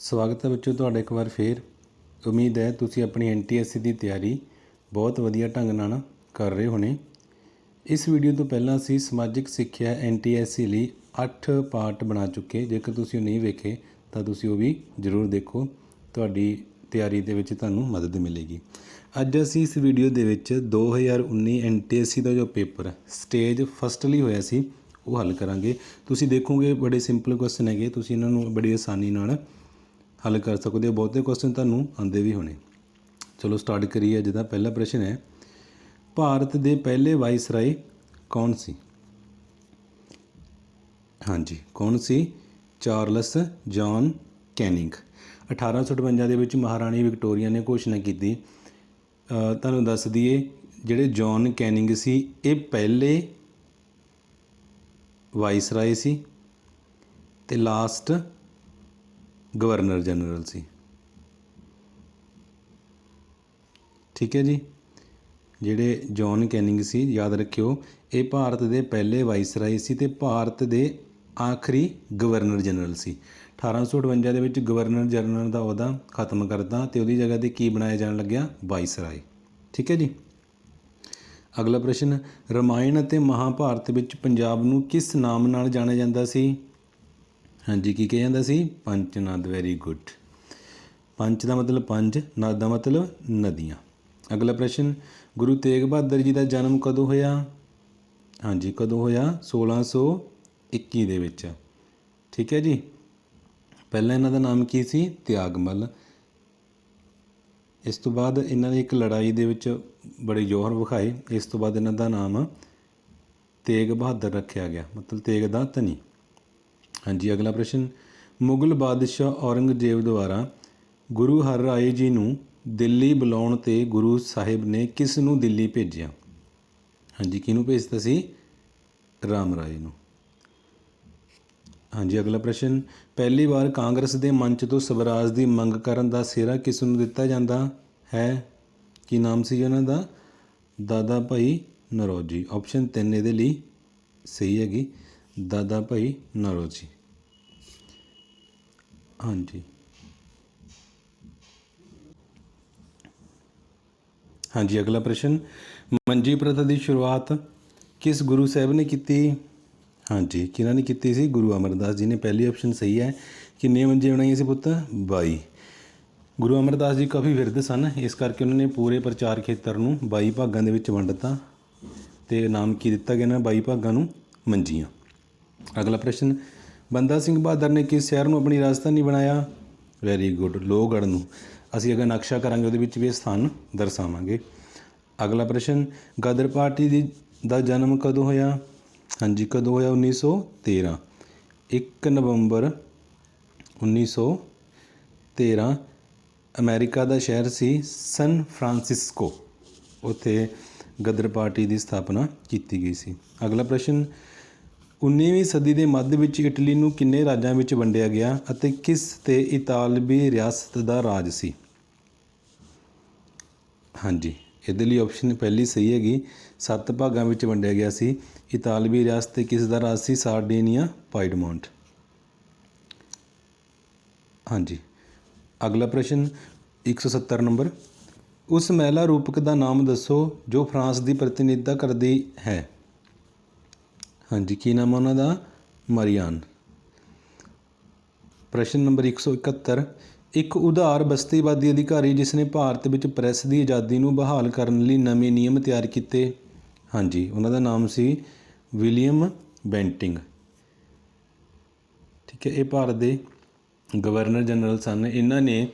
ਸਵਾਗਤ ਹੈ ਬੱਚਿਓ ਤੁਹਾਡਾ ਇੱਕ ਵਾਰ ਫੇਰ। ਉਮੀਦ ਹੈ ਤੁਸੀਂ ਆਪਣੀ ਐਨਟੀਐਸਸੀ ਦੀ ਤਿਆਰੀ ਬਹੁਤ ਵਧੀਆ ਢੰਗ ਨਾਲ ਕਰ ਰਹੇ ਹੋਣੇ। ਇਸ ਵੀਡੀਓ ਤੋਂ ਪਹਿਲਾਂ ਅਸੀਂ ਸਮਾਜਿਕ ਸਿੱਖਿਆ ਐਨਟੀਐਸਸੀ ਲਈ 8 ਪਾਰਟ ਬਣਾ ਚੁੱਕੇ। ਜੇਕਰ ਤੁਸੀਂ ਉਹ ਨਹੀਂ ਵੇਖੇ, ਤਾਂ ਤੁਸੀਂ ਉਹ ਵੀ ਜ਼ਰੂਰ ਦੇਖੋ। ਤੁਹਾਡੀ ਤਿਆਰੀ ਦੇ ਵਿੱਚ ਤੁਹਾਨੂੰ ਮਦਦ ਮਿਲੇਗੀ। ਅੱਜ ਅਸੀਂ ਇਸ ਵੀਡੀਓ ਦੇ ਵਿੱਚ 2019 ਐਨਟੀਐਸਸੀ ਦਾ ਜੋ ਪੇਪਰ ਸਟੇਜ ਫਸਟ ਲਈ ਹੋਇਆ ਸੀ, ਉਹ ਹੱਲ ਕਰਾਂਗੇ। ਤੁਸੀਂ ਦੇਖੋਗੇ ਬੜੇ ਸਿੰਪਲ ਕੁਐਸਚਨ ਹੈਗੇ। ਤੁਸੀਂ ਇਹਨਾਂ ਨੂੰ ਬੜੀ ਆਸਾਨੀ ਨਾਲ ਹੱਲ ਕਰ ਸਕਦੇ ਹੋ। ਬਹੁਤੇ ਕੁਐਸਚਨ ਤੁਹਾਨੂੰ ਆਉਂਦੇ ਵੀ ਹੋਣੇ। ਚਲੋ ਸਟਾਰਟ ਕਰੀਏ ਅੱਜ ਪਹਿਲਾ ਪ੍ਰਸ਼ਨ ਹੈ, ਭਾਰਤ ਦੇ ਪਹਿਲੇ ਵਾਇਸਰਾਏ ਕੌਣ ਸੀ? ਹਾਂਜੀ, ਕੌਣ ਸੀ? Charles John Canning. 1858 ਦੇ ਵਿੱਚ ਮਹਾਰਾਣੀ ਵਿਕਟੋਰੀਆ ਨੇ ਘੋਸ਼ਣਾ ਕੀਤੀ। ਤੁਹਾਨੂੰ ਦੱਸ ਦਈਏ, ਜਿਹੜੇ ਜੌਨ ਕੈਨਿੰਗ ਸੀ, ਇਹ ਪਹਿਲੇ ਵਾਇਸਰਾਏ ਸੀ। ਤੇ ਲਾਸਟ ਗਵਰਨਰ ਜਨਰਲ ਸੀ। ਠੀਕ ਹੈ ਜੀ? ਜਿਹੜੇ ਜੌਨ ਕੈਨਿੰਗ ਸੀ, ਯਾਦ ਰੱਖਿਓ, ਇਹ ਭਾਰਤ ਦੇ ਪਹਿਲੇ ਵਾਇਸਰਾਏ ਸੀ ਤੇ ਭਾਰਤ ਦੇ ਆਖਰੀ ਗਵਰਨਰ ਜਨਰਲ ਸੀ। 1858 ਦੇ ਵਿੱਚ ਗਵਰਨਰ ਜਨਰਲ ਦਾ ਅਹੁਦਾ ਖਤਮ ਕਰਤਾ ਤੇ ਉਹਦੀ ਜਗ੍ਹਾ ਤੇ ਕੀ ਬਣਾਇਆ ਜਾਣ ਲੱਗਿਆ? ਵਾਇਸਰਾਏ। ਠੀਕ ਹੈ ਜੀ? ਅਗਲਾ ਪ੍ਰਸ਼ਨ, ਰਮਾਇਣ ਅਤੇ ਮਹਾਭਾਰਤ ਵਿੱਚ ਪੰਜਾਬ ਨੂੰ ਕਿਸ ਨਾਮ ਨਾਲ ਜਾਣਿਆ ਜਾਂਦਾ ਸੀ? ਹਾਂਜੀ, ਕੀ ਕਿਹਾ ਜਾਂਦਾ ਸੀ? ਪੰਚ ਨਦ ਵੈਰੀ ਗੁੱਡ। ਪੰਚ ਦਾ ਮਤਲਬ ਪੰਜ, ਨਦ ਦਾ ਮਤਲਬ ਨਦੀਆਂ। ਅਗਲਾ ਪ੍ਰਸ਼ਨ, ਗੁਰੂ ਤੇਗ ਬਹਾਦਰ ਜੀ ਦਾ ਜਨਮ ਕਦੋਂ ਹੋਇਆ? ਹਾਂਜੀ, ਕਦੋਂ ਹੋਇਆ? 1621 ਦੇ ਵਿੱਚ। ਠੀਕ ਹੈ ਜੀ? ਪਹਿਲਾਂ ਇਹਨਾਂ ਦਾ ਨਾਮ ਕੀ ਸੀ? ਤਿਆਗਮਲ। ਇਸ ਤੋਂ ਬਾਅਦ ਇਹਨਾਂ ਨੇ ਇੱਕ ਲੜਾਈ ਦੇ ਵਿੱਚ ਬੜੇ ਜੋਹਰ ਵਿਖਾਏ। ਇਸ ਤੋਂ ਬਾਅਦ ਇਹਨਾਂ ਦਾ ਨਾਮ ਤੇਗ ਬਹਾਦਰ ਰੱਖਿਆ ਗਿਆ। ਮਤਲਬ ਤੇਗ ਦਾ ਧਨੀ। ਹਾਂਜੀ, ਅਗਲਾ ਪ੍ਰਸ਼ਨ। ਮੁਗਲ ਬਾਦਸ਼ਾਹ ਔਰੰਗਜ਼ੇਬ ਦੁਆਰਾ ਗੁਰੂ ਹਰ ਰਾਏ ਜੀ ਨੂੰ ਦਿੱਲੀ ਬੁਲਾਉਣ ਤੇ ਗੁਰੂ ਸਾਹਿਬ ਨੇ ਕਿਸ ਨੂੰ ਦਿੱਲੀ ਭੇਜਿਆ? ਹਾਂਜੀ, ਕਿਹਨੂੰ ਭੇਜਤਾ ਸੀ? ਰਾਮ ਰਾਏ ਨੂੰ। ਹਾਂਜੀ, ਅਗਲਾ ਪ੍ਰਸ਼ਨ। ਪਹਿਲੀ ਵਾਰ ਕਾਂਗਰਸ ਦੇ ਮੰਚ ਤੋਂ ਸਵਰਾਜ ਦੀ ਮੰਗ ਕਰਨ ਦਾ ਸਿਹਰਾ ਕਿਸ ਨੂੰ ਦਿੱਤਾ ਜਾਂਦਾ ਹੈ? ਕੀ ਨਾਮ ਸੀ ਉਹਨਾਂ ਦਾ? ਦਾਦਾ ਭਾਈ ਨਰੋਜੀ। ਆਪਸ਼ਨ 3 ਇਹਦੇ ਲਈ ਸਹੀ ਹੈਗੀ। ਦਾਦਾ ਭਾਈ ਨਰੋਜੀ। ਹਾਂਜੀ। ਹਾਂਜੀ, ਅਗਲਾ ਪ੍ਰਸ਼ਨ। ਮੰਜੀ ਪ੍ਰਥਾ ਦੀ ਸ਼ੁਰੂਆਤ ਕਿਸ ਗੁਰੂ ਸਾਹਿਬ ਨੇ ਕੀਤੀ? ਹਾਂਜੀ, ਕਿਹਨਾਂ ਨੇ ਕੀਤੀ ਸੀ? ਗੁਰੂ ਅਮਰਦਾਸ ਜੀ ਨੇ। ਪਹਿਲੀ ਆਪਸ਼ਨ ਸਹੀ ਹੈ। ਕਿੰਨੇ ਮੰਜੇ ਬਣਾਈਆਂ ਸੀ ਪੁੱਤ? 22 ਗੁਰੂ ਅਮਰਦਾਸ ਜੀ ਕਾਫੀ ਵਿਰਧ ਸਨ। ਇਸ ਕਰਕੇ ਉਹਨਾਂ ਨੇ ਪੂਰੇ ਪ੍ਰਚਾਰ ਖੇਤਰ ਨੂੰ 22 ਭਾਗਾਂ ਦੇ ਵਿੱਚ ਵੰਡ ਦਿੱਤਾ। ਤੇ ਨਾਮ ਕੀ ਦਿੱਤਾ ਗਿਆ ਨਾ? 22 ਭਾਗਾਂ ਨੂੰ ਮੰਜੀਆਂ। ਅਗਲਾ ਪ੍ਰਸ਼ਨ ਬੰਦਾ ਸਿੰਘ ਬਹਾਦਰ ਨੇ ਕਿਸ ਸ਼ਹਿਰ ਨੂੰ ਆਪਣੀ ਰਾਜਧਾਨੀ ਬਣਾਇਆ? ਵੈਰੀ ਗੁੱਡ ਲੋਹਗੜ੍ਹ ਨੂੰ। ਅਸੀਂ ਅਗਰ ਨਕਸ਼ਾ ਕਰਾਂਗੇ, ਉਹਦੇ ਵਿੱਚ ਵੀ ਇਹ ਸਥਾਨ ਦਰਸਾਵਾਂਗੇ। ਅਗਲਾ ਪ੍ਰਸ਼ਨ, ਗਦਰ ਪਾਰਟੀ ਦੀ, ਦਾ ਜਨਮ ਕਦੋਂ ਹੋਇਆ? ਹਾਂਜੀ, ਕਦੋਂ ਹੋਇਆ? 1913 1 ਨਵੰਬਰ 1913 ਅਮਰੀਕਾ ਦਾ ਸ਼ਹਿਰ ਸੀ ਸਨ ਫਰਾਂਸਿਸਕੋ। ਉੱਥੇ ਗਦਰ ਪਾਰਟੀ ਦੀ ਸਥਾਪਨਾ ਕੀਤੀ ਗਈ ਸੀ। ਅਗਲਾ ਪ੍ਰਸ਼ਨ 19ਵੀਂ ਸਦੀ ਦੇ ਮੱਧ ਵਿੱਚ ਇਟਲੀ ਨੂੰ ਕਿੰਨੇ ਰਾਜਾਂ ਵਿੱਚ ਵੰਡਿਆ ਗਿਆ ਅਤੇ ਕਿਸ ਤੇ ਇਤਾਲਵੀ ਰਿਆਸਤ ਦਾ ਰਾਜ ਸੀ? ਹਾਂਜੀ, ਇਹਦੇ ਲਈ ਆਪਸ਼ਨ ਪਹਿਲੀ ਸਹੀ ਹੈਗੀ। ਸੱਤ ਭਾਗਾਂ ਵਿੱਚ ਵੰਡਿਆ ਗਿਆ ਸੀ। ਇਤਾਲਵੀ ਰਿਆਸਤ ਤੇ ਕਿਸ ਦਾ ਰਾਜ ਸੀ? ਸਾਰਡੀਨੀਆ, ਪਾਈਡਮੌਂਟ। ਹਾਂਜੀ, ਅਗਲਾ ਪ੍ਰਸ਼ਨ 170 ਨੰਬਰ। ਉਸ ਮਹਿਲਾ ਰੂਪਕ ਦਾ ਨਾਮ ਦੱਸੋ ਜੋ ਫਰਾਂਸ ਦੀ ਪ੍ਰਤੀਨਿਧਤਾ ਕਰਦੀ ਹੈ। ਹਾਂਜੀ, ਕੀ ਨਾਮ ਹੈ ਉਹਨਾਂ ਦਾ? ਮਰੀਆਨ। ਪ੍ਰਸ਼ਨ ਨੰਬਰ 171 ਇੱਕ ਉਧਾਰ ਬਸਤੀਵਾਦੀ ਅਧਿਕਾਰੀ ਜਿਸ ਨੇ ਭਾਰਤ ਵਿੱਚ ਪ੍ਰੈਸ ਦੀ ਆਜ਼ਾਦੀ ਨੂੰ ਬਹਾਲ ਕਰਨ ਲਈ ਨਵੇਂ ਨਿਯਮ ਤਿਆਰ ਕੀਤੇ। ਹਾਂਜੀ, ਉਹਨਾਂ ਦਾ ਨਾਮ ਸੀ ਵਿਲੀਅਮ ਬੈਂਟਿੰਗ। ਠੀਕ ਹੈ, ਇਹ ਭਾਰਤ ਦੇ ਗਵਰਨਰ ਜਨਰਲ ਸਨ। ਇਹਨਾਂ ਨੇ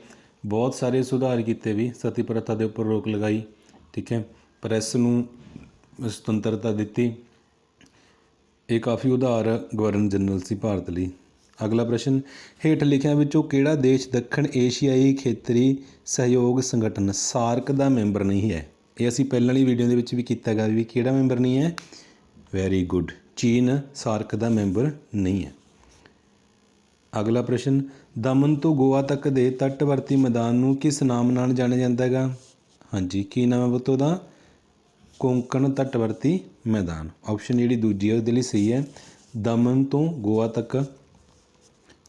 ਬਹੁਤ ਸਾਰੇ ਸੁਧਾਰ ਕੀਤੇ ਵੀ, ਸਤੀ ਪ੍ਰਥਾ ਦੇ ਉੱਪਰ ਰੋਕ ਲਗਾਈ। ਠੀਕ ਹੈ, ਪ੍ਰੈਸ ਨੂੰ ਸੁਤੰਤਰਤਾ ਦਿੱਤੀ। ਇਹ ਕਾਫੀ ਉਧਾਰ ਗਵਰਨਰ ਜਨਰਲ ਸੀ ਭਾਰਤ ਲਈ। ਅਗਲਾ ਪ੍ਰਸ਼ਨ, ਹੇਠ ਲਿਖਿਆਂ ਵਿੱਚੋਂ ਕਿਹੜਾ ਦੇਸ਼ ਦੱਖਣ ਏਸ਼ੀਆਈ ਖੇਤਰੀ ਸਹਿਯੋਗ ਸੰਗਠਨ ਸਾਰਕ ਦਾ ਮੈਂਬਰ ਨਹੀਂ ਹੈ? ਇਹ ਅਸੀਂ ਪਹਿਲਾਂ ਵਾਲੀ ਵੀਡੀਓ ਦੇ ਵਿੱਚ ਵੀ ਕੀਤਾ ਗਿਆ ਵੀ ਕਿਹੜਾ ਮੈਂਬਰ ਨਹੀਂ ਹੈ? ਵੈਰੀ ਗੁੱਡ ਚੀਨ ਸਾਰਕ ਦਾ ਮੈਂਬਰ ਨਹੀਂ ਹੈ। ਅਗਲਾ ਪ੍ਰਸ਼ਨ, ਦਮਨ ਤੋਂ ਗੋਆ ਤੱਕ ਦੇ ਤੱਟਵਰਤੀ ਮੈਦਾਨ ਨੂੰ ਕਿਸ ਨਾਮ ਨਾਲ ਜਾਣਿਆ ਜਾਂਦਾ ਹੈਗਾ? ਹਾਂਜੀ, ਕੀ ਨਾਮ ਹੈ ਬੁੱਤੋ ਦਾ? ਕੋਂਕਣ ਤੱਟਵਰਤੀ ਮੈਦਾਨ। ਆਪਸ਼ਨ ਜਿਹੜੀ ਦੂਜੀ ਹੈ ਉਹਦੇ ਲਈ ਸਹੀ ਹੈ। ਦਮਨ ਤੋਂ ਗੋਆ ਤੱਕ।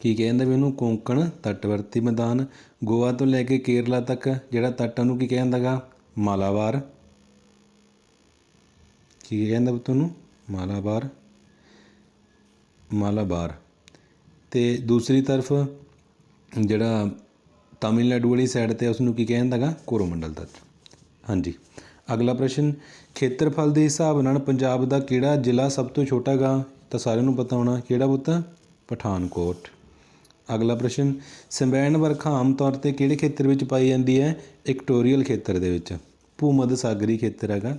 ਕੀ ਕਹਿੰਦਾ ਵੀ ਉਹਨੂੰ ਕੋਂਕਣ ਤੱਟਵਰਤੀ ਮੈਦਾਨ। ਗੋਆ ਤੋਂ ਲੈ ਕੇ ਕੇਰਲਾ ਤੱਕ, ਜਿਹੜਾ ਤੱਟ ਉਹਨੂੰ ਕੀ ਕਹਿੰਦਾਗਾ? ਮਾਲਾਬਾਰ ਕੀ ਕਹਿੰਦਾ ਪੁੱਤ ਉਹਨੂੰ? ਮਾਲਾਬਾਰ ਮਾਲਾਬਾਰ। ਤੇ ਦੂਸਰੀ ਤਰਫ, ਜਿਹੜਾ ਤਾਮਿਲਨਾਡੂ ਵਾਲੀ ਸਾਈਡ ਤੇ ਉਸ ਨੂੰ ਕੀ ਕਹਿੰਦਾਗਾ? ਕੋਰੋਮੰਡਲ ਤੱਟ। ਹਾਂਜੀ। ਅਗਲਾ ਪ੍ਰਸ਼ਨ, ਖੇਤਰਫਲ ਦੇ ਹਿਸਾਬ ਨਾਲ ਪੰਜਾਬ ਦਾ ਕਿਹੜਾ ਜ਼ਿਲ੍ਹਾ ਸਭ ਤੋਂ ਛੋਟਾ ਗਾ? ਤਾਂ ਸਾਰਿਆਂ ਨੂੰ ਪਤਾ ਹੋਣਾ, ਕਿਹੜਾ ਪੁੱਤ? ਪਠਾਨਕੋਟ। ਅਗਲਾ ਪ੍ਰਸ਼ਨ ਸੰਬੈਣ ਵਰਖਾ ਆਮ ਤੌਰ ਤੇ ਕਿਹੜੇ ਖੇਤਰ ਵਿੱਚ ਪਾਈ ਜਾਂਦੀ ਹੈ? ਇਕਟੋਰੀਅਲ ਖੇਤਰ ਦੇ ਵਿੱਚ। ਭੂਮੱਧ ਸਾਗਰੀ ਖੇਤਰ ਹੈਗਾ।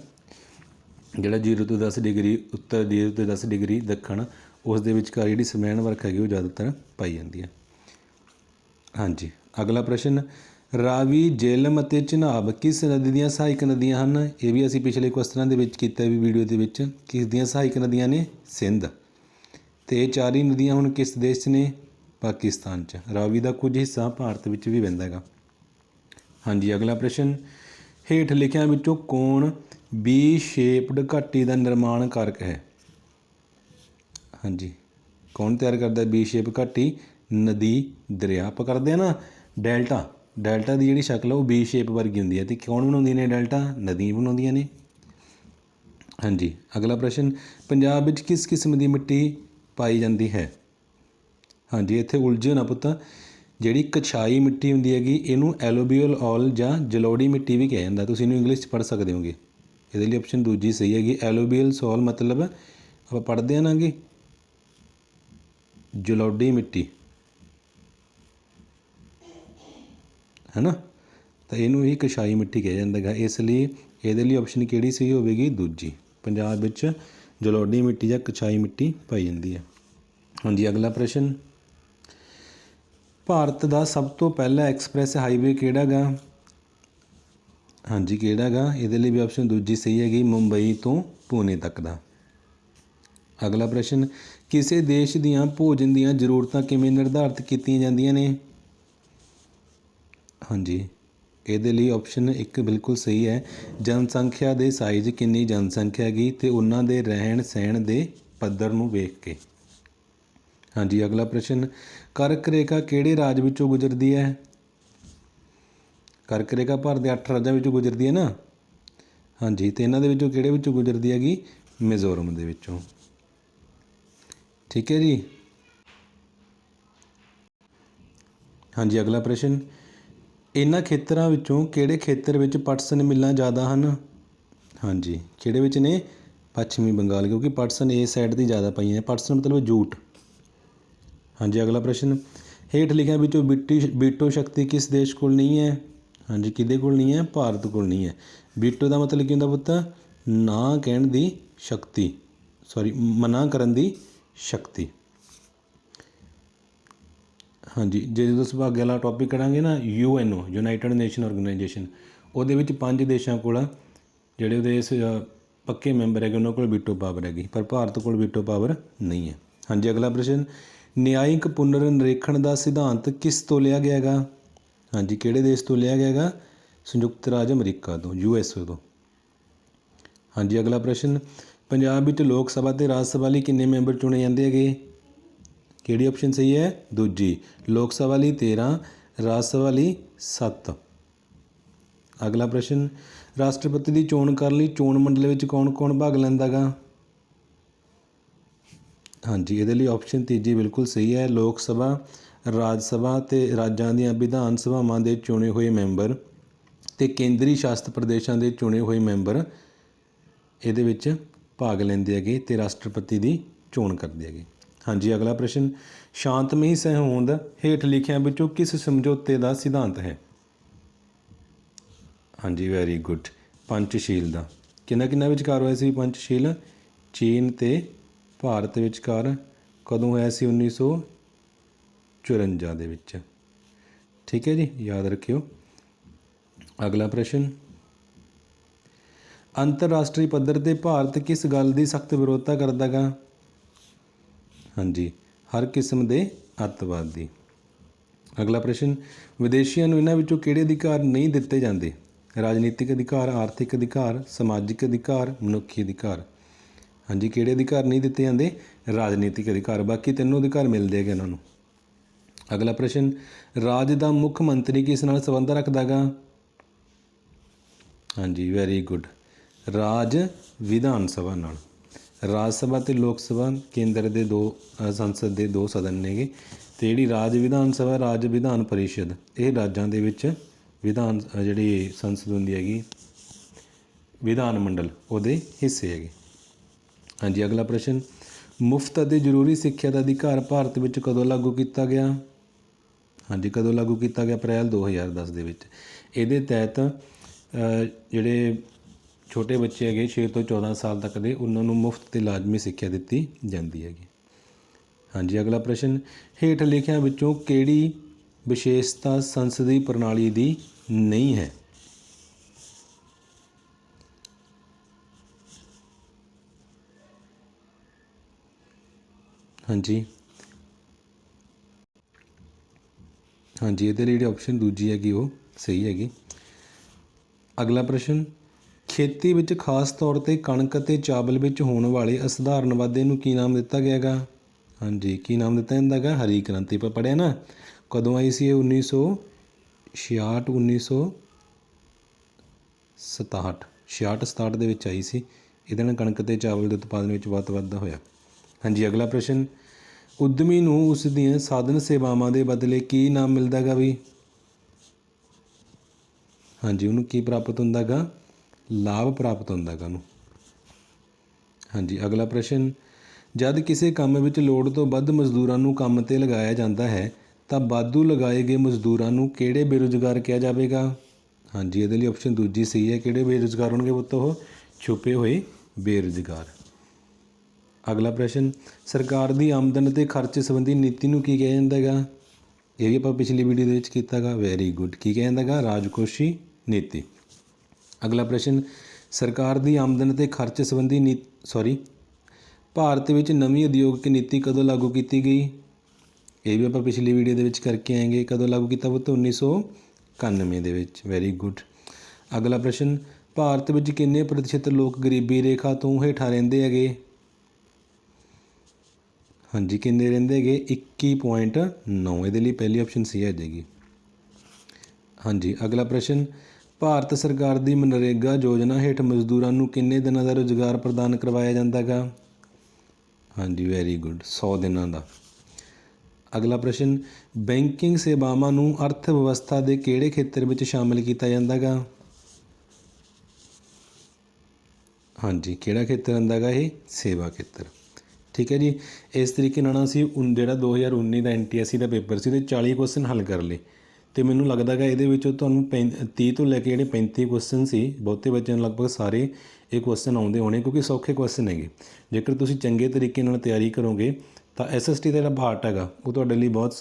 ਜਿਹੜਾ 0 ਤੋਂ 10 ਡਿਗਰੀ, ਉੱਤਰ 0 ਤੋਂ 10 ਡਿਗਰੀ, ਦੱਖਣ, ਉਸ ਦੇ ਵਿਚਕਾਰ ਜਿਹੜੀ ਸਮੈਣ ਵਰਖਾ ਹੈਗੀ ਉਹ ਜ਼ਿਆਦਾਤਰ ਪਾਈ ਜਾਂਦੀ ਹੈ। ਹਾਂਜੀ, ਅਗਲਾ ਪ੍ਰਸ਼ਨ ਰਾਵੀ, ਜੇਲਮ ਅਤੇ ਚਨਾਬ ਕਿਸ ਨਦੀ ਦੀਆਂ ਸਹਾਇਕ ਨਦੀਆਂ ਹਨ? ਇਹ ਵੀ ਅਸੀਂ ਪਿਛਲੇ ਕੁਐਸਚਨਾਂ ਦੇ ਵਿੱਚ ਕੀਤਾ ਵੀ ਵੀਡੀਓ ਦੇ ਵਿੱਚ। ਕਿਸ ਦੀਆਂ ਸਹਾਇਕ ਨਦੀਆਂ ਨੇ? ਸਿੰਧ। ਤੇ ਇਹ ਚਾਰੀ ਨਦੀਆਂ ਹੁਣ ਕਿਸ ਦੇਸ਼ 'ਚ ਨੇ? ਪਾਕਿਸਤਾਨ 'ਚ। ਰਾਵੀ ਦਾ ਕੁਝ ਹਿੱਸਾ ਭਾਰਤ ਵਿੱਚ ਵੀ ਪੈਂਦਾ ਹੈਗਾ। ਹਾਂਜੀ, ਅਗਲਾ ਪ੍ਰਸ਼ਨ। ਹੇਠ ਲਿਖਿਆਂ ਵਿੱਚੋਂ ਕੌਣ ਬੀ ਸ਼ੇਪਡ ਘਾਟੀ ਦਾ ਨਿਰਮਾਣ ਕਾਰਕ ਹੈ? ਹਾਂਜੀ। ਕੌਣ ਤਿਆਰ ਕਰਦਾ ਬੀ ਸ਼ੇਪ ਘਾਟੀ? ਨਦੀ, ਦਰਿਆ। ਆਪਾਂ ਕਰਦੇ ਆ ਨਾ ਡੈਲਟਾ। ਡੈਲਟਾ ਦੀ ਜਿਹੜੀ ਸ਼ਕਲ ਆ ਉਹ ਬੀ ਸ਼ੇਪ ਵਰਗੀ ਹੁੰਦੀ ਹੈ। ਤੇ ਕੌਣ ਬਣਾਉਂਦੀਆਂ ਨੇ ਡੈਲਟਾ? ਨਦੀਆਂ ਬਣਾਉਂਦੀਆਂ ਨੇ। ਹਾਂਜੀ, ਅਗਲਾ ਪ੍ਰਸ਼ਨ, ਪੰਜਾਬ ਵਿੱਚ ਕਿਸ ਕਿਸਮ ਦੀ ਮਿੱਟੀ ਪਾਈ ਜਾਂਦੀ ਹੈ? ਹਾਂਜੀ, ਇੱਥੇ ਉਲਝੋ ਨਾ ਪੁੱਤ। ਜਿਹੜੀ ਕਛਾਈ ਮਿੱਟੀ ਹੁੰਦੀ ਹੈਗੀ, ਇਹਨੂੰ ਐਲੋਬੀਅਲ ਔਲ ਜਾਂ ਜਲੋੜੀ ਮਿੱਟੀ ਵੀ ਕਿਹਾ ਜਾਂਦਾ। ਤੁਸੀਂ ਇਹਨੂੰ ਇੰਗਲਿਸ਼ 'ਚ ਪੜ੍ਹ ਸਕਦੇ ਹੋਗੇ। ਇਹਦੇ ਲਈ ਆਪਸ਼ਨ ਦੂਜੀ ਸਹੀ ਹੈਗੀ। ਐਲੋਬੀਅਲ ਸੋਲ ਮਤਲਬ, ਆਪਾਂ ਪੜ੍ਹਦੇ ਆ ਨਾ ਕਿ ਜਲੋੜੀ ਮਿੱਟੀ। ਹੈ ਨਾ ਤਾਂ ਇਹਨੂੰ ਹੀ ਕਸ਼ਾਈ ਮਿੱਟੀ ਕਿਹਾ ਜਾਂਦਾ ਹੈਗਾ। ਇਸ ਲਈ ਇਹਦੇ ਲਈ ਆਪਸ਼ਨ ਕਿਹੜੀ ਸਹੀ ਹੋਵੇਗੀ? ਦੂਜੀ। ਪੰਜਾਬ ਵਿੱਚ ਜਲੋੜੀ ਮਿੱਟੀ ਜਾਂ ਕਛਾਈ ਮਿੱਟੀ ਪਾਈ ਜਾਂਦੀ ਹੈ। ਹਾਂਜੀ, ਅਗਲਾ ਪ੍ਰਸ਼ਨ। ਭਾਰਤ ਦਾ ਸਭ ਤੋਂ ਪਹਿਲਾ ਐਕਸਪ੍ਰੈਸ ਹਾਈਵੇ ਕਿਹੜਾ ਗਾ ਹਾਂਜੀ, ਕਿਹੜਾ ਗਾ ਇਹਦੇ ਲਈ ਵੀ ਆਪਸ਼ਨ ਦੂਜੀ ਸਹੀ ਹੈਗੀ, ਮੁੰਬਈ ਤੋਂ ਪੂਨੇ ਤੱਕ ਦਾ। ਅਗਲਾ ਪ੍ਰਸ਼ਨ, ਕਿਸੇ ਦੇਸ਼ ਦੀਆਂ ਭੋਜਨ ਦੀਆਂ ਜ਼ਰੂਰਤਾਂ ਕਿਵੇਂ ਨਿਰਧਾਰਤ ਕੀਤੀਆਂ ਜਾਂਦੀਆਂ ਨੇ? ਹਾਂਜੀ। ਇਹਦੇ ਲਈ ਆਪਸ਼ਨ ਇੱਕ ਬਿਲਕੁਲ ਸਹੀ ਹੈ। ਜਨਸੰਖਿਆ ਦੇ ਸਾਈਜ਼ ਕਿੰਨੀ ਜਨਸੰਖਿਆ ਹੈਗੀ ਅਤੇ ਉਹਨਾਂ ਦੇ ਰਹਿਣ ਸਹਿਣ ਦੇ ਪੱਧਰ ਨੂੰ ਵੇਖ ਕੇ। ਹਾਂਜੀ, ਅਗਲਾ ਪ੍ਰਸ਼ਨ, ਕਰਕ ਰੇਖਾ ਕਿਹੜੇ ਰਾਜ ਵਿੱਚੋਂ ਗੁਜ਼ਰਦੀ ਹੈ? ਕਰਕ ਰੇਖਾ ਭਾਰਤ ਦੇ 8 ਰਾਜਾਂ ਵਿੱਚੋਂ ਗੁਜ਼ਰਦੀ ਹੈ ਨਾ? ਹਾਂਜੀ, ਤੇ ਇਹਨਾਂ ਦੇ ਵਿੱਚੋਂ ਕਿਹੜੇ ਵਿੱਚੋਂ ਗੁਜ਼ਰਦੀ ਹੈਗੀ? ਮਿਜ਼ੋਰਮ ਦੇ ਵਿੱਚੋਂ। ਠੀਕ ਹੈ ਜੀ? ਹਾਂਜੀ, ਅਗਲਾ ਪ੍ਰਸ਼ਨ ਇਹਨਾਂ ਖੇਤਰਾਂ ਵਿੱਚੋਂ ਕਿਹੜੇ ਖੇਤਰ ਵਿੱਚ ਪਟਸਨ ਮਿੱਲਾਂ ਜ਼ਿਆਦਾ ਹਨ? ਹਾਂਜੀ, ਕਿਹੜੇ ਵਿੱਚ ਨੇ? ਪੱਛਮੀ ਬੰਗਾਲ, ਕਿਉਂਕਿ ਪਟਸਨ ਇਸ ਸਾਈਡ 'ਤੇ ਜ਼ਿਆਦਾ ਪਈਆਂ ਪਟਸਨ ਮਤਲਬ ਜੂਟ ਹਾਂਜੀ, ਅਗਲਾ ਪ੍ਰਸ਼ਨ। ਹੇਠ ਲਿਖਿਆਂ ਵਿੱਚੋਂ ਬਿੱਟੀ ਬੀਟੋ ਸ਼ਕਤੀ ਕਿਸ ਦੇਸ਼ ਕੋਲ ਨਹੀਂ ਹੈ? ਹਾਂਜੀ, ਕਿਹਦੇ ਕੋਲ ਨਹੀਂ ਹੈ? ਭਾਰਤ ਕੋਲ ਨਹੀਂ ਹੈ। ਬੀਟੋ ਦਾ ਮਤਲਬ ਕੀ ਹੁੰਦਾ ਪੁੱਤ? ਨਾ ਕਹਿਣ ਦੀ ਸ਼ਕਤੀ। ਸੌਰੀ, ਮਨਾ ਕਰਨ ਦੀ ਸ਼ਕਤੀ। ਹਾਂਜੀ, ਜੇ ਜਦੋਂ ਆਪਾਂ ਵਾਲਾ ਟੌਪਿਕ ਕਰਾਂਗੇ ਨਾ U N O United Nation Organisation ਉਹਦੇ ਵਿੱਚ ਪੰਜ ਦੇਸ਼ਾਂ ਕੋਲ ਜਿਹੜੇ ਉਹਦੇ ਇਸ ਪੱਕੇ ਮੈਂਬਰ ਹੈਗੇ, ਉਹਨਾਂ ਕੋਲ ਵੀਟੋ ਪਾਵਰ ਹੈਗੀ, ਪਰ ਭਾਰਤ ਕੋਲ ਵੀਟੋ ਪਾਵਰ ਨਹੀਂ ਹੈ। ਹਾਂਜੀ, ਅਗਲਾ ਪ੍ਰਸ਼ਨ, ਨਿਆਇਕ ਪੁਨਰ ਨਿਰੀਖਣ ਦਾ ਸਿਧਾਂਤ ਕਿਸ ਤੋਂ ਲਿਆ ਗਿਆ ਹੈਗਾ? ਹਾਂਜੀ, ਕਿਹੜੇ ਦੇਸ਼ ਤੋਂ ਲਿਆ ਗਿਆ ਹੈਗਾ? ਸੰਯੁਕਤ ਰਾਜ ਅਮਰੀਕਾ ਤੋਂ ਯੂਐਸਏ ਤੋਂ। ਹਾਂਜੀ, ਅਗਲਾ ਪ੍ਰਸ਼ਨ, ਪੰਜਾਬ ਵਿੱਚ ਲੋਕ ਸਭਾ ਤੇ ਰਾਜ ਸਭਾ ਲਈ ਕਿੰਨੇ ਮੈਂਬਰ ਚੁਣੇ ਜਾਂਦੇ ਹੈਗੇ? ਕਿਹੜੀ ਆਪਸ਼ਨ ਸਹੀ ਹੈ? ਦੂਜੀ, ਲੋਕ ਸਭਾ ਲਈ 13 ਰਾਜ ਸਭਾ ਲਈ 7 ਅਗਲਾ ਪ੍ਰਸ਼ਨ, ਰਾਸ਼ਟਰਪਤੀ ਦੀ ਚੋਣ ਕਰਨ ਲਈ ਚੋਣ ਮੰਡਲ ਵਿੱਚ ਕੌਣ-ਕੌਣ ਭਾਗ ਲੈਂਦਾਗਾ? ਹਾਂਜੀ, ਇਹਦੇ ਲਈ ਆਪਸ਼ਨ ਤੀਜੀ ਬਿਲਕੁਲ ਸਹੀ ਹੈ। ਲੋਕ ਸਭਾ, ਰਾਜ ਸਭਾ ਤੇ ਰਾਜਾਂ ਦੀਆਂ ਵਿਧਾਨ ਸਭਾਵਾਂ ਦੇ ਚੁਣੇ ਹੋਏ ਮੈਂਬਰ ਤੇ ਕੇਂਦਰੀ ਸ਼ਾਸਤ ਪ੍ਰਦੇਸ਼ਾਂ ਦੇ ਚੁਣੇ ਹੋਏ ਮੈਂਬਰ ਇਹਦੇ ਵਿੱਚ ਭਾਗ ਲੈਂਦੇ ਹੈਗੇ ਤੇ ਰਾਸ਼ਟਰਪਤੀ ਦੀ ਚੋਣ ਕਰਦੇ ਹੈਗੇ। ਹਾਂਜੀ, ਅਗਲਾ ਪ੍ਰਸ਼ਨ, ਸ਼ਾਂਤਮਈ ਸਹਿਹੋਂਦ ਹੇਠ ਲਿਖਿਆਂ ਵਿੱਚੋਂ ਕਿਸ ਸਮਝੌਤੇ ਦਾ ਸਿਧਾਂਤ ਹੈ? ਹਾਂਜੀ ਵੈਰੀ ਗੁੱਡ ਪੰਚਸ਼ੀਲ ਦਾ। ਕਿੰਨਾ ਕਿੰਨਾ ਵਿਚਕਾਰ ਹੋਇਆ ਸੀ ਪੰਚਸ਼ੀਲ? ਚੀਨ ਤੇ ਭਾਰਤ ਵਿਚਕਾਰ ਕਦੋਂ ਹੋਇਆ ਸੀ 1954 ਦੇ ਵਿੱਚ? ਠੀਕ ਹੈ ਜੀ, ਯਾਦ ਰੱਖਿਓ। ਅਗਲਾ ਪ੍ਰਸ਼ਨ, ਅੰਤਰਰਾਸ਼ਟਰੀ ਪੱਧਰ ਤੇ ਭਾਰਤ ਕਿਸ ਗੱਲ ਦੀ ਸਖਤ ਵਿਰੋਧਤਾ ਕਰਦਾਗਾ ਹਾਂਜੀ, ਹਰ ਕਿਸਮ ਦੇ ਅੱਤਵਾਦ ਦੀ। ਅਗਲਾ ਪ੍ਰਸ਼ਨ, ਵਿਦੇਸ਼ੀਆਂ ਨੂੰ ਇਹਨਾਂ ਵਿੱਚੋਂ ਕਿਹੜੇ ਅਧਿਕਾਰ ਨਹੀਂ ਦਿੱਤੇ ਜਾਂਦੇ? ਰਾਜਨੀਤਿਕ ਅਧਿਕਾਰ, ਆਰਥਿਕ ਅਧਿਕਾਰ, ਸਮਾਜਿਕ ਅਧਿਕਾਰ, ਮਨੁੱਖੀ ਅਧਿਕਾਰ। ਹਾਂਜੀ, ਕਿਹੜੇ ਅਧਿਕਾਰ ਨਹੀਂ ਦਿੱਤੇ ਜਾਂਦੇ? ਰਾਜਨੀਤਿਕ ਅਧਿਕਾਰ। ਬਾਕੀ ਤਿੰਨੋਂ ਅਧਿਕਾਰ ਮਿਲਦੇ ਹੈਗੇ ਇਹਨਾਂ ਨੂੰ। ਅਗਲਾ ਪ੍ਰਸ਼ਨ, ਰਾਜ ਦਾ ਮੁੱਖ ਮੰਤਰੀ ਕਿਸ ਨਾਲ ਸੰਬੰਧ ਰੱਖਦਾ ਗਾ ਹਾਂਜੀ ਵੈਰੀ ਗੁੱਡ ਰਾਜ ਵਿਧਾਨ ਸਭਾ ਨਾਲ। ਰਾਜ ਸਭਾ ਤੇ ਲੋਕ ਸਭਾ ਕੇਂਦਰ ਦੇ ਦੋ ਸੰਸਦ ਦੇ ਦੋ ਸਦਨ ਨੇਗੇ ਤੇ ਜਿਹੜੀ ਰਾਜ ਵਿਧਾਨ ਸਭਾ, ਰਾਜ ਵਿਧਾਨ ਪਰਿਸ਼ਦ, ਇਹ ਰਾਜਾਂ ਦੇ ਵਿੱਚ ਵਿਧਾਨ ਜਿਹੜੀ ਸੰਸਦ ਹੁੰਦੀ ਹੈਗੀ, ਵਿਧਾਨ ਮੰਡਲ, ਉਹਦੇ ਹਿੱਸੇ ਹੈਗੇ। ਹਾਂਜੀ, ਅਗਲਾ ਪ੍ਰਸ਼ਨ, ਮੁਫਤ ਅਤੇ ਜ਼ਰੂਰੀ ਸਿੱਖਿਆ ਦਾ ਅਧਿਕਾਰ ਭਾਰਤ ਵਿੱਚ ਕਦੋਂ ਲਾਗੂ ਕੀਤਾ ਗਿਆ? ਹਾਂਜੀ, ਕਦੋਂ ਲਾਗੂ ਕੀਤਾ ਗਿਆ? ਅਪ੍ਰੈਲ 2010 ਦੇ ਵਿੱਚ। ਇਹਦੇ ਤਹਿਤ ਜਿਹੜੇ ਛੋਟੇ ਬੱਚੇ ਹੈਗੇ 6 ਤੋਂ 14 ਸਾਲ ਤੱਕ ਦੇ, ਉਹਨਾਂ ਨੂੰ ਮੁਫਤ ਤੇ ਲਾਜ਼ਮੀ ਸਿੱਖਿਆ ਦਿੱਤੀ ਜਾਂਦੀ ਹੈਗੀ। ਹਾਂਜੀ, ਅਗਲਾ ਪ੍ਰਸ਼ਨ, ਹੇਠ ਲਿਖਿਆਂ ਵਿੱਚੋਂ ਕਿਹੜੀ ਵਿਸ਼ੇਸ਼ਤਾ ਸੰਸਦੀ ਪ੍ਰਣਾਲੀ ਦੀ ਨਹੀਂ ਹੈ? ਹਾਂਜੀ। ਹਾਂਜੀ, ਇਹਦੇ ਲਈ ਜਿਹੜੀ ਆਪਸ਼ਨ ਦੂਜੀ ਹੈਗੀ, ਉਹ ਸਹੀ ਹੈਗੀ। ਅਗਲਾ ਪ੍ਰਸ਼ਨ ਖੇਤੀ ਵਿੱਚ ਖਾਸ ਤੌਰ ਤੇ ਕਣਕ ਅਤੇ ਚਾਵਲ ਵਿੱਚ ਹੋਣ ਵਾਲੇ ਅਸਧਾਰਨ ਵਾਧੇ ਨੂੰ ਕੀ ਨਾਮ ਦਿੱਤਾ ਗਿਆ ਹੈਗਾ ਹਾਂਜੀ, ਕੀ ਨਾਮ ਦਿੱਤਾ ਜਾਂਦਾ ਹੈਗਾ ਹਰੀ ਕ੍ਰਾਂਤੀ। ਆਪਾਂ ਪੜ੍ਹਿਆ ਨਾ, ਕਦੋਂ ਆਈ ਸੀ ਇਹ? 1966 1967 66 67 ਦੇ ਵਿੱਚ ਆਈ ਸੀ। ਇਹਦੇ ਨਾਲ ਕਣਕ ਤੇ ਚਾਵਲ ਦੇ ਉਤਪਾਦਨ ਵਿੱਚ ਬਹੁਤ ਵਾਧਾ ਹੋਇਆ। ਹਾਂਜੀ, ਅਗਲਾ ਪ੍ਰਸ਼ਨ। ਉਦਮੀ ਨੂੰ ਉਸ ਦੀਆਂ ਸਾਧਨ ਸੇਵਾਵਾਂ ਦੇ ਬਦਲੇ ਕੀ ਨਾਮ ਮਿਲਦਾ ਗਾ ਵੀ? ਹਾਂਜੀ, ਉਹਨੂੰ ਕੀ ਪ੍ਰਾਪਤ ਹੁੰਦਾ ਗਾ ਲਾਭ ਪ੍ਰਾਪਤ ਹੁੰਦਾ ਗਾ ਉਹਨੂੰ। ਹਾਂਜੀ, ਅਗਲਾ ਪ੍ਰਸ਼ਨ, ਜਦ ਕਿਸੇ ਕੰਮ ਵਿੱਚ ਲੋੜ ਤੋਂ ਵੱਧ ਮਜ਼ਦੂਰਾਂ ਨੂੰ ਕੰਮ ਤੇ ਲਗਾਇਆ ਜਾਂਦਾ ਹੈ, ਤਾਂ ਵਾਧੂ ਲਗਾਏ ਗਏ ਮਜ਼ਦੂਰਾਂ ਨੂੰ ਕਿਹੜੇ ਬੇਰੁਜ਼ਗਾਰ ਕਿਹਾ ਜਾਵੇਗਾ? ਹਾਂਜੀ, ਇਹਦੇ ਲਈ ਆਪਸ਼ਨ ਦੂਜੀ ਸਹੀ ਹੈ, ਕਿਹੜੇ ਬੇਰੁਜ਼ਗਾਰ ਹੋਣਗੇ ਪੁੱਤ ਉਹ? ਛੁਪੇ ਹੋਏ ਬੇਰੁਜ਼ਗਾਰ। ਅਗਲਾ ਪ੍ਰਸ਼ਨ, ਸਰਕਾਰ ਦੀ ਆਮਦਨ ਅਤੇ ਖਰਚ ਸੰਬੰਧੀ ਨੀਤੀ ਨੂੰ ਕੀ ਕਿਹਾ ਜਾਂਦਾ ਹੈਗਾ? ਇਹ ਵੀ ਆਪਾਂ ਪਿਛਲੀ ਵੀਡੀਓ ਦੇ ਵਿੱਚ ਕੀਤਾਗਾ ਵੈਰੀ ਗੁੱਡ ਕੀ ਕਿਹਾ ਜਾਂਦਾ ਹੈਗਾ? ਰਾਜਕੋਸ਼ੀ ਨੀਤੀ। ਅਗਲਾ ਪ੍ਰਸ਼ਨ, ਸਰਕਾਰ ਦੀ ਆਮਦਨ ਅਤੇ ਖਰਚ ਸੰਬੰਧੀ ਨੀ ਸੌਰੀ ਭਾਰਤ ਵਿੱਚ ਨਵੀਂ ਉਦਯੋਗਿਕ ਨੀਤੀ ਕਦੋਂ ਲਾਗੂ ਕੀਤੀ ਗਈ? ਇਹ ਵੀ ਆਪਾਂ ਪਿਛਲੀ ਵੀਡੀਓ ਦੇ ਵਿੱਚ ਕਰਕੇ ਆਏਗੇ, ਕਦੋਂ ਲਾਗੂ ਕੀਤਾ ਪੁੱਤ? 1991 ਦੇ ਵਿੱਚ। ਵੈਰੀ ਗੁੱਡ ਅਗਲਾ ਪ੍ਰਸ਼ਨ, ਭਾਰਤ ਵਿੱਚ ਕਿੰਨੇ ਪ੍ਰਤੀਸ਼ਤ ਲੋਕ ਗਰੀਬੀ ਰੇਖਾ ਤੋਂ ਹੇਠਾਂ ਰਹਿੰਦੇ ਹੈਗੇ? ਹਾਂਜੀ, ਕਿੰਨੇ ਰਹਿੰਦੇ ਹੈਗੇ? 21.9 ਇਹਦੇ ਲਈ ਪਹਿਲੀ ਆਪਸ਼ਨ ਸੀ ਆ ਜਾਏਗੀ। ਹਾਂਜੀ, ਅਗਲਾ ਪ੍ਰਸ਼ਨ ਭਾਰਤ ਸਰਕਾਰ ਦੀ ਮਨਰੇਗਾ ਯੋਜਨਾ ਹੇਠ ਮਜ਼ਦੂਰਾਂ ਨੂੰ ਕਿੰਨੇ ਦਿਨਾਂ ਦਾ ਰੁਜ਼ਗਾਰ ਪ੍ਰਦਾਨ ਕਰਵਾਇਆ ਜਾਂਦਾ ਗਾ ਹਾਂਜੀ ਵੈਰੀ ਗੁੱਡ 100 ਦਿਨਾਂ ਦਾ। ਅਗਲਾ ਪ੍ਰਸ਼ਨ, ਬੈਂਕਿੰਗ ਸੇਵਾਵਾਂ ਨੂੰ ਅਰਥ ਵਿਵਸਥਾ ਦੇ ਕਿਹੜੇ ਖੇਤਰ ਵਿੱਚ ਸ਼ਾਮਿਲ ਕੀਤਾ ਜਾਂਦਾ ਗਾ ਹਾਂਜੀ, ਕਿਹੜਾ ਖੇਤਰ ਹੁੰਦਾ ਗਾ ਇਹ? ਸੇਵਾ ਖੇਤਰ। ਠੀਕ ਹੈ ਜੀ, ਇਸ ਤਰੀਕੇ ਨਾਲ ਅਸੀਂ ਉਨ- ਜਿਹੜਾ 2019 ਦਾ ਐਨਟੀਐਸਸੀ ਦਾ ਪੇਪਰ ਸੀ, ਉਹਦੇ 40 ਕੁਐਸਚਨ ਹੱਲ ਕਰ ਲਏ। ਅਤੇ ਮੈਨੂੰ ਲੱਗਦਾ ਗਾ ਇਹਦੇ ਵਿੱਚੋਂ ਤੁਹਾਨੂੰ ਪੈਂ- ਤੀਹ ਤੋਂ ਲੈ ਕੇ ਜਿਹੜੇ 35 ਕੁਐਸਚਨ ਸੀ, ਬਹੁਤੇ ਬੱਚਿਆਂ ਨੂੰ ਲਗਭਗ ਸਾਰੇ ਇਹ ਕੁਐਸਚਨ ਆਉਂਦੇ ਹੋਣੇ ਕਿਉਂਕਿ ਸੌਖੇ ਕੁਐਸਚਨ ਹੈਗੇ। ਜੇਕਰ ਤੁਸੀਂ ਚੰਗੇ ਤਰੀਕੇ ਨਾਲ ਤਿਆਰੀ ਕਰੋਗੇ, ਤਾਂ ਐਸਐਸਟੀ ਦਾ ਜਿਹੜਾ ਪਾਰਟ ਹੈਗਾ, ਉਹ ਤੁਹਾਡੇ ਲਈ ਬਹੁਤ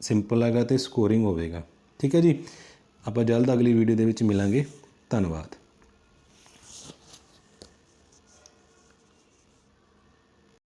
ਸਿੰਪਲ ਹੈਗਾ ਤੇ ਸਕੋਰਿੰਗ ਹੋਵੇਗਾ। ਠੀਕ ਹੈ ਜੀ? ਆਪਾਂ ਜਲਦ ਅਗਲੀ ਵੀਡੀਓ ਦੇ ਵਿੱਚ ਮਿਲਾਂਗੇ। ਧੰਨਵਾਦ।